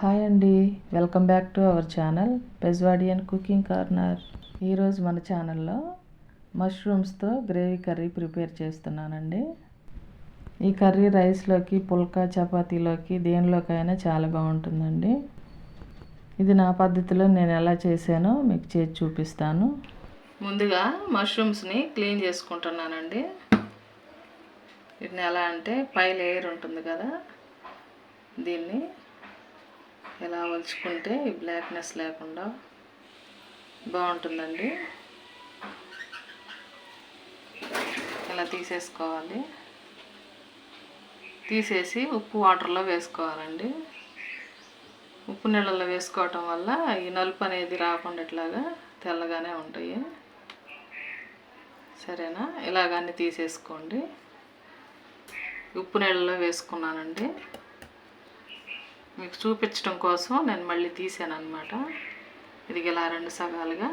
Hi అండి welcome back to our channel పెజ్వాడియన్ cooking corner. ఈరోజు మన ఛానల్లో మష్రూమ్స్తో గ్రేవీ కర్రీ ప్రిపేర్ చేస్తున్నానండి. ఈ కర్రీ రైస్లోకి పుల్కా చపాతీలోకి దేనిలోకైనా చాలా బాగుంటుందండి. ఇది నా పద్ధతిలో నేను ఎలా చేశానో మీకు చేసి చూపిస్తాను. ముందుగా మష్రూమ్స్ని క్లీన్ చేసుకుంటున్నానండి. వీటిని ఎలా అంటే పై లేయర్ ఉంటుంది కదా దీన్ని ఇలా వలుచుకుంటే బ్లాక్నెస్ లేకుండా బాగుంటుందండి. ఇలా తీసేసుకోవాలి. తీసేసి ఉప్పు వాటర్లో వేసుకోవాలండి. ఉప్పు నీళ్ళలో వేసుకోవటం వల్ల ఈ నలుపు అనేది రాకుండా ఇట్లాగా తెల్లగానే ఉంటాయి. సరేనా? ఇలాగన్నీ తీసేసుకోండి. ఉప్పు నీళ్ళలో వేసుకున్నానండి. మీకు చూపించడం కోసం నేను మళ్ళీ తీసాను అనమాట ఇది ఇలా రెండు సగాలుగా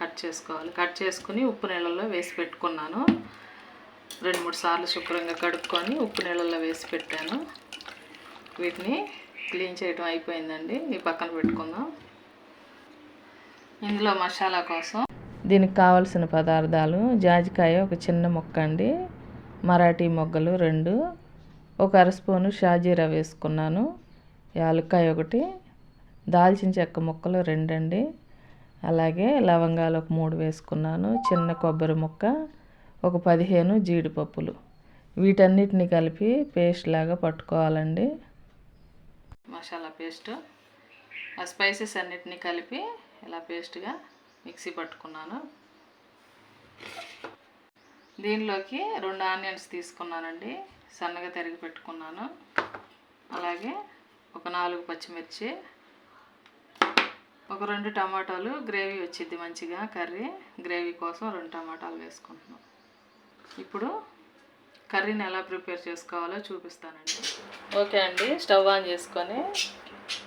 కట్ చేసుకోవాలి. కట్ చేసుకుని ఉప్పు నీళ్ళల్లో వేసి పెట్టుకున్నాను. రెండు మూడు సార్లు శుభ్రంగా కడుక్కొని ఉప్పు నీళ్ళల్లో వేసి పెట్టాను. వీటిని క్లీన్ చేయడం అయిపోయిందండి. ఈ పక్కన పెట్టుకుందాం. ఇందులో మసాలా కోసం దీనికి కావలసిన పదార్థాలు జాజికాయ ఒక చిన్న మొక్క అండి. మరాఠీ మొగ్గలు రెండు. ఒక అర స్పూను షాజీరా వేసుకున్నాను. యాలక్కాయ ఒకటి దాల్చిన చెక్క ముక్కలు రెండండి. అలాగే లవంగాలు ఒక మూడు వేసుకున్నాను చిన్న కొబ్బరి ముక్క ఒక పదిహేను జీడిపప్పులు. వీటన్నిటిని కలిపి పేస్ట్ లాగా పట్టుకోవాలండి. మసాలా పేస్ట్ ఆ స్పైసెస్ అన్నిటిని కలిపి ఇలా పేస్ట్గా మిక్సీ పట్టుకున్నాను. దీనిలోకి రెండు ఆనియన్స్ తీసుకున్నానండి సన్నగా తరిగి పెట్టుకున్నాను. అలాగే ఒక నాలుగు పచ్చిమిర్చి ఒక రెండు టమాటాలు గ్రేవీ వచ్చింది మంచిగా కర్రీ గ్రేవీ కోసం రెండు టమాటాలు వేసుకుంటున్నాం. ఇప్పుడు కర్రీని ఎలా ప్రిపేర్ చేసుకోవాలో చూపిస్తానండి. ఓకే అండి స్టవ్ ఆన్ చేసుకొని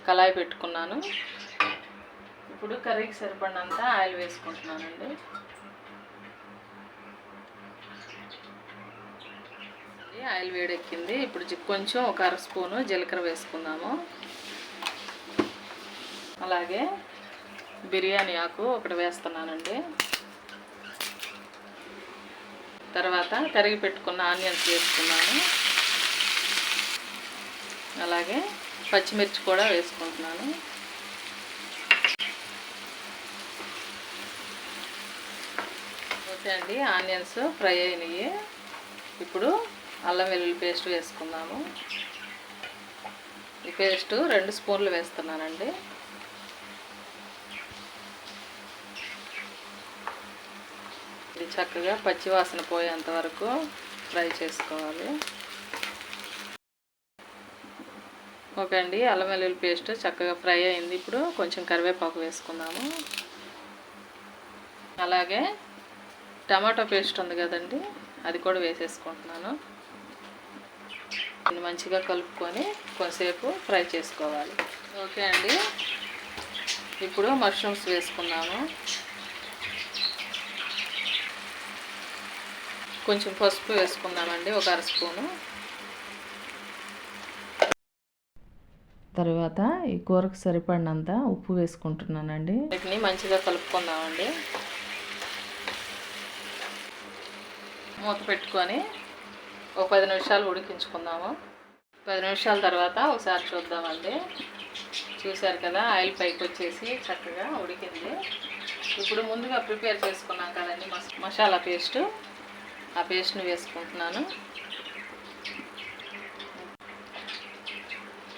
కళాయి పెట్టుకున్నాను. ఇప్పుడు కర్రీకి సరిపడినంత ఆయిల్ వేసుకుంటున్నానండి. ఆయిల్ వేడెక్కింది. ఇప్పుడు కొంచెం ఒక అర స్పూను జీలకర్ర వేసుకుందాము. అలాగే బిర్యానీ ఆకు ఒకటి వేస్తున్నానండి. తర్వాత కరిగి పెట్టుకున్న ఆనియన్స్ వేసుకున్నాను. అలాగే పచ్చిమిర్చి కూడా వేసుకుంటున్నాను. ఓకే అండి ఆనియన్స్ ఫ్రై అయినాయి. ఇప్పుడు అల్లం వెల్లుల్లి పేస్ట్ వేసుకుందాము. ఈ పేస్ట్ రెండు స్పూన్లు వేస్తున్నానండి. ఇది చక్కగా పచ్చివాసన పోయేంత వరకు ఫ్రై చేసుకోవాలి. ఓకే అండి అల్లం వెల్లుల్లి పేస్ట్ చక్కగా ఫ్రై అయింది. ఇప్పుడు కొంచెం కరివేపాకు వేసుకుందాము. అలాగే టమాటో పేస్ట్ ఉంది కదండి అది కూడా వేసేసుకుంటున్నాను. దీన్ని మంచిగా కలుపుకొని కొంతసేపు ఫ్రై చేసుకోవాలి. ఓకే అండి. ఇప్పుడు మష్రూమ్స్ వేసుకున్నాము కొంచెం పసుపు వేసుకుందామండి ఒక అర స్పూను. తర్వాత ఈ కూరకు సరిపడినంత ఉప్పు వేసుకుంటున్నానండి. వీటిని మంచిగా కలుపుకుందామండి. మూత పెట్టుకొని ఒక పది నిమిషాలు ఉడికించుకుందాము. పది నిమిషాల తర్వాత ఒకసారి చూద్దామండి. చూశారు కదా ఆయిల్ పైకి వచ్చేసి చక్కగా ఉడికింది. ఇప్పుడు ముందుగా ప్రిపేర్ చేసుకున్నాం కదండి మసాలా పేస్ట్. ఆ పేస్ట్ని వేసుకుంటున్నాను.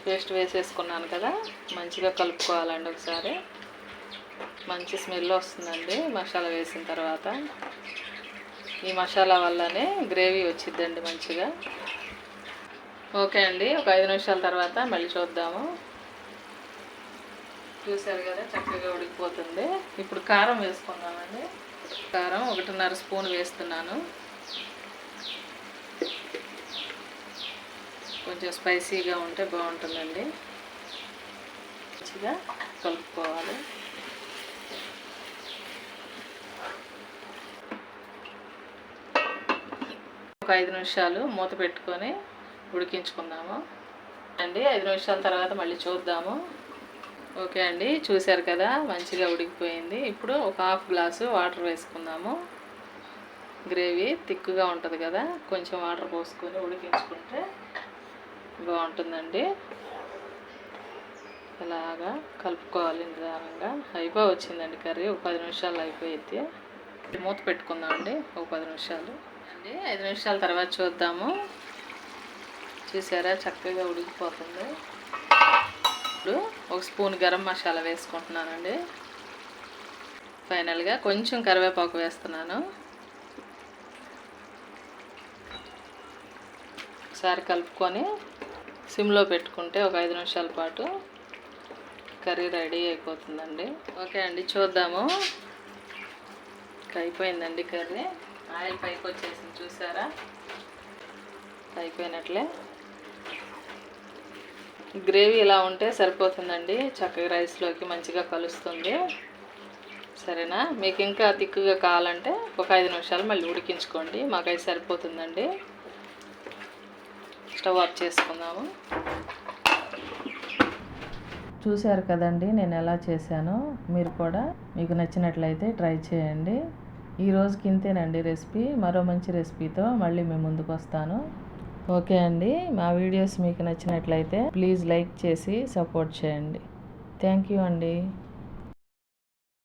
పేస్ట్ వేసేసుకున్నాను కదా మంచిగా కలుపుకోవాలండి ఒకసారి. మంచి స్మెల్ వస్తుందండి మసాలా వేసిన తర్వాత. ఈ మసాలా వల్లనే గ్రేవీ వచ్చిద్దండి మంచిగా. ఓకే అండి ఒక ఐదు నిమిషాల తర్వాత మళ్ళీ చూద్దాము. చూసారు కదా చక్కగా ఉడికిపోతుంది. ఇప్పుడు కారం వేసుకుందామండి. కారం ఒకటిన్నర స్పూన్ వేస్తున్నాను. కొంచెం స్పైసీగా ఉంటే బాగుంటుందండి. మంచిగా కలుపుకోవాలి. ఒక ఐదు నిమిషాలు మూత పెట్టుకొని ఉడికించుకుందాము. అండి ఐదు నిమిషాల తర్వాత మళ్ళీ చూద్దాము. ఓకే అండి చూశారు కదా మంచిగా ఉడికిపోయింది. ఇప్పుడు ఒక హాఫ్ గ్లాసు వాటర్ వేసుకుందాము. గ్రేవీ థిక్గా ఉంటుంది కదా కొంచెం వాటర్ పోసుకొని ఉడికించుకుంటే బాగుంటుందండి. ఇలాగా కలుపుకోవాలి నిదానంగా. అయిపోయి వచ్చిందండి కర్రీ ఒక పది నిమిషాలు అయిపోయితే మూత పెట్టుకుందామండి ఒక పది నిమిషాలు. అండి. ఐదు నిమిషాల తర్వాత చూద్దాము. చూసారా? చక్కగా ఉడికిపోతుంది. ఇప్పుడు ఒక స్పూన్ గరం మసాలా వేసుకుంటున్నానండి. ఫైనల్గా కొంచెం కరివేపాకు వేస్తున్నాను. ఒకసారి కలుపుకొని సిమ్లో పెట్టుకుంటే ఒక ఐదు నిమిషాల పాటు కర్రీ రెడీ అయిపోతుందండి. ఓకే అండి చూద్దాము. అయిపోయిందండి కర్రీ. ఆయిల్ పైకి వచ్చేసింది చూసారా? అయిపోయినట్లే. గ్రేవీ ఇలా ఉంటే సరిపోతుందండి. చక్కగా రైస్లోకి మంచిగా కలుస్తుంది. సరేనా? మీకు ఇంకా తిక్కుగా కావాలంటే ఒక ఐదు నిమిషాలు మళ్ళీ ఉడికించుకోండి. మాకైతే సరిపోతుందండి. స్టవ్ ఆఫ్ చేసుకుందాము. చూశారు కదండి నేను ఎలా చేశానో? మీరు కూడా మీకు నచ్చినట్లయితే ట్రై చేయండి. ఈరోజుకి ఇంతేనండి రెసిపీ. మరో మంచి రెసిపీతో మళ్ళీ మేము ముందుకు వస్తాను. ఓకే అండి మా వీడియోస్ మీకు నచ్చినట్లయితే ప్లీజ్ లైక్ చేసి సపోర్ట్ చేయండి. థ్యాంక్ యూ అండి.